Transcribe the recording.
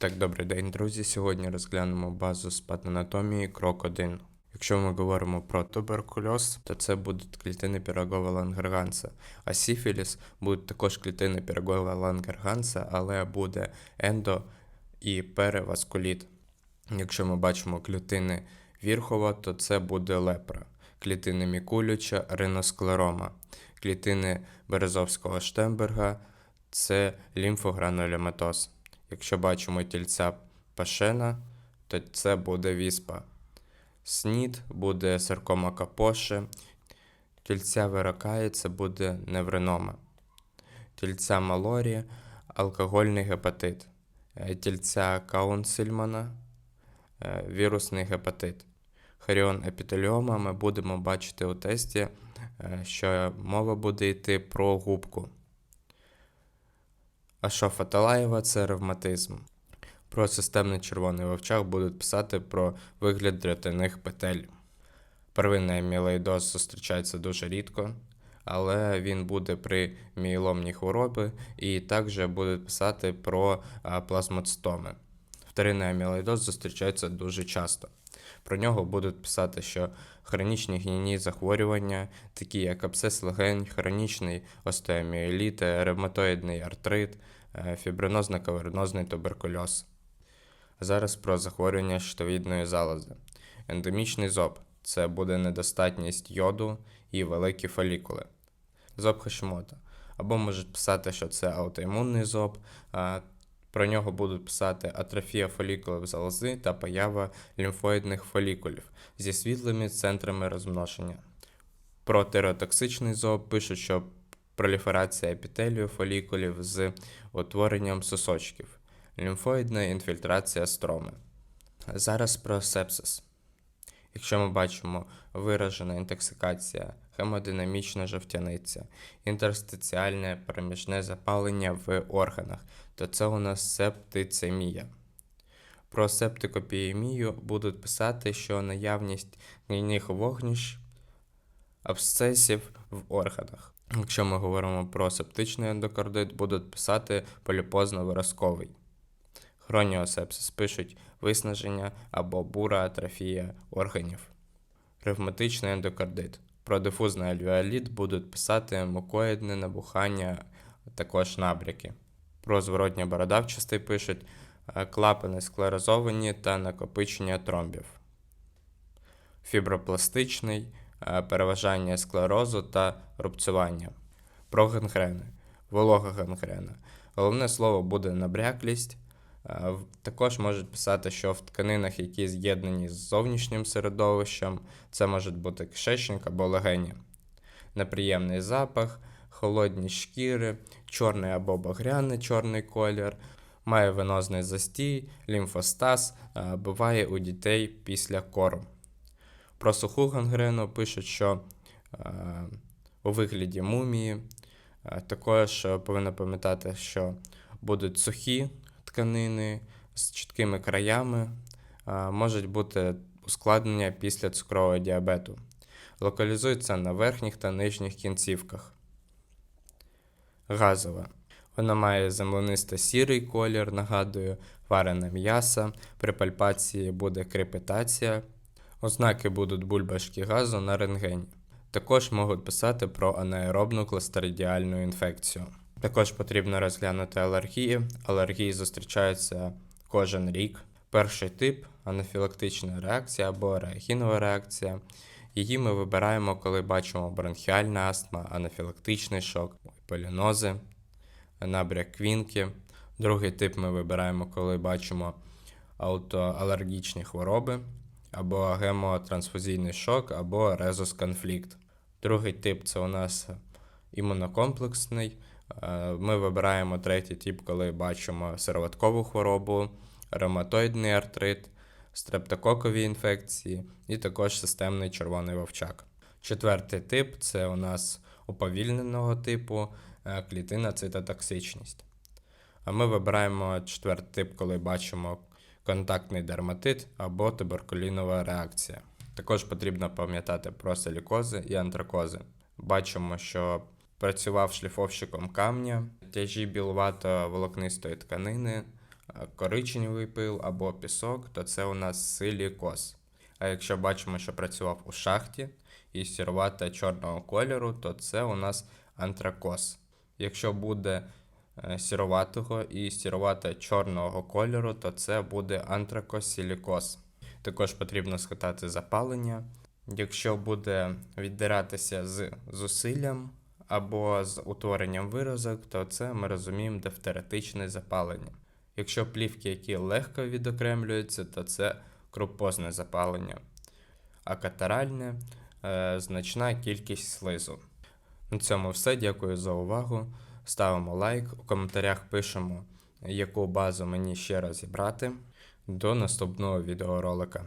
Так, добрий день, друзі. Сьогодні розглянемо базу з патанатомії крок 1. Якщо ми говоримо про туберкульоз, то це будуть клітини пірогова лангерганса, а сіфіліс будуть також клітини пірогова лангерганса, але буде ендо і переваскуліт. Якщо ми бачимо клітини Вірхова, то це буде лепра, клітини Мікулюча, риносклерома, клітини Березовського Штемберга це лімфогранулематоз. Якщо бачимо тільця пашена, то це буде віспа. СНІД буде саркома капоше, тільця виракає це буде невринома. Тільця малорі алкогольний гепатит. Е, Тільця Каунсельмана е, вірусний гепатит. Харіон епітеліома ми будемо бачити у тесті, е, що мова буде йти про губку. А що Фаталаєва це ревматизм. Про системний червоний вовчак будуть писати про вигляд дротяних петель. Первинний амілоїдоз зустрічається дуже рідко, але він буде при мієломній хворобі і також будуть писати про плазмоцитоми. Вторинний амілоїдоз зустрічається дуже часто. Про нього будуть писати, що хронічні гнійні захворювання, такі як абсцес легень, хронічний остеоміеліт, ревматоїдний артрит, е, фібринозно-кавернозний туберкульоз. Зараз про захворювання щитовідної залози. Ендемічний зоб це буде недостатність йоду і великі фолікули. Зоб Хашимота. Або можуть писати, що це аутоімунний зоб, а про нього будуть писати атрофія фолікулів залози та поява лімфоїдних фолікулів зі світлими центрами розмноження. Про теротоксичний зоб пишуть, що проліферація епітелію фолікулів з утворенням сосочків, лімфоїдна інфільтрація строми. Зараз про сепсис. Якщо ми бачимо виражена інтоксикація, хемодинамічна жовтяниця, інтерстиціальне проміжне запалення в органах, то це у нас септицемія. Про септикопіємію будуть писати, що наявність гнійних вогніш, абсцесів в органах. Якщо ми говоримо про септичний ендокардит, будуть писати поліпозно-виразковий. Хроніосепсис пишуть виснаження або бура атрофія органів. Ревматичний ендокардит. Про дифузний альвеоліт будуть писати мукоїдне набухання, також набряки. Про зворотні бородавчастий пишуть е, клапани склерозовані та накопичення тромбів. Фібропластичний, е, переважання склерозу та рубцювання. Про гангрени. Волога гангрена. Головне слово буде набряклість. Е, Також можуть писати, що в тканинах, які з'єднані з зовнішнім середовищем, це можуть бути кишечник або легені. Неприємний запах, холодні шкіри, чорний або багряний чорний колір, має венозний застій, лімфостаз, е, буває у дітей після кору. Про суху гангрену пишуть, що е, у вигляді мумії. Також повинно пам'ятати, що будуть сухі тканини з чіткими краями, можуть бути ускладнення після цукрового діабету. Локалізується на верхніх та нижніх кінцівках. Газова. Вона має землянисто-сірий колір, нагадую, варене м'ясо. При пальпації буде крепетація. Ознаки будуть бульбашки газу на рентгені. Також можуть писати про анаеробну кластеридіальну інфекцію. Також потрібно розглянути алергії. Алергії зустрічаються кожен рік. Перший тип анафілактична реакція або реагінова реакція. Її ми вибираємо, коли бачимо бронхіальна астма, анафілактичний шок, полінози, набряк квінки. Другий тип ми вибираємо, коли бачимо аутоалергічні хвороби, або гемотрансфузійний шок, або резус-конфлікт. Другий тип це у нас імунокомплексний. Е, Ми вибираємо третій тип, коли бачимо сироваткову хворобу, ревматоїдний артрит, стрептококові інфекції і також системний червоний вовчак. Четвертий тип це у нас уповільненого типу е, клітина цитотоксичність. Ми вибираємо четвертий тип, коли бачимо контактний дерматит або туберкулінова реакція. Також потрібно пам'ятати про силікози і антракози. Бачимо, що працював шліфовщиком камня, тяжі білувато волокнистої тканини, е, коричневий пил або пісок, то це у нас силікоз. А якщо бачимо, що працював у шахті і сірувата чорного кольору, то це у нас антракоз. Якщо буде е, сіруватого і сірувата чорного кольору, то це буде антракосілікоз. Також потрібно скатати запалення. Якщо буде віддиратися з зусиллям або з утворенням виразок, то це ми розуміємо дифтератичне запалення. Якщо плівки, які легко відокремлюються, то це крупозне запалення, а катаральне е, значна кількість слизу. На цьому все. Дякую за увагу. Ставимо лайк, у коментарях пишемо, яку базу мені ще розібрати. До наступного відеоролика.